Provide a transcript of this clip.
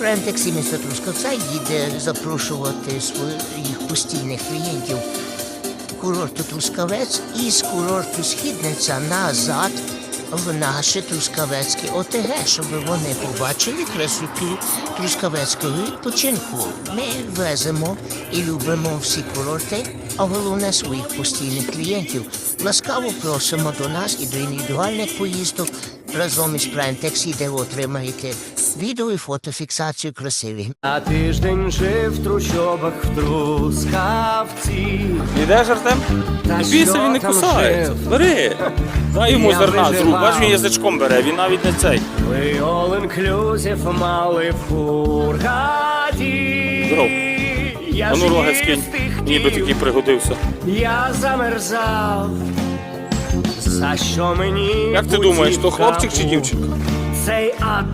Брендекс і місто Трускавця їде запрошувати своїх постійних клієнтів курорту Трускавець із курорту Східниця назад в наше Трускавецьке ОТГ, щоб вони побачили красоту Трускавецького відпочинку. Ми веземо і любимо всі курорти, а головне своїх постійних клієнтів. Ласкаво просимо до нас і до індивідуальних поїздок разом із Prime Taxi, де ви отримаєте відео і фотофіксацію красиві. А тиждень жив в трущобах в трускавці. Ідеш, Артем? Та бійся, що він не там кусається. жив? Бери. Дай йому Я зерна з рук. виживав. Бач, він язичком бере, він навіть не цей. Ви all-inclusive мали в Хургаді. Здоров. Я А ну роги скинь. Ніби такий пригодився. Я замерзав. За що мені Як ти думаєш, то хлопчик чи дівчинка? Цей ад.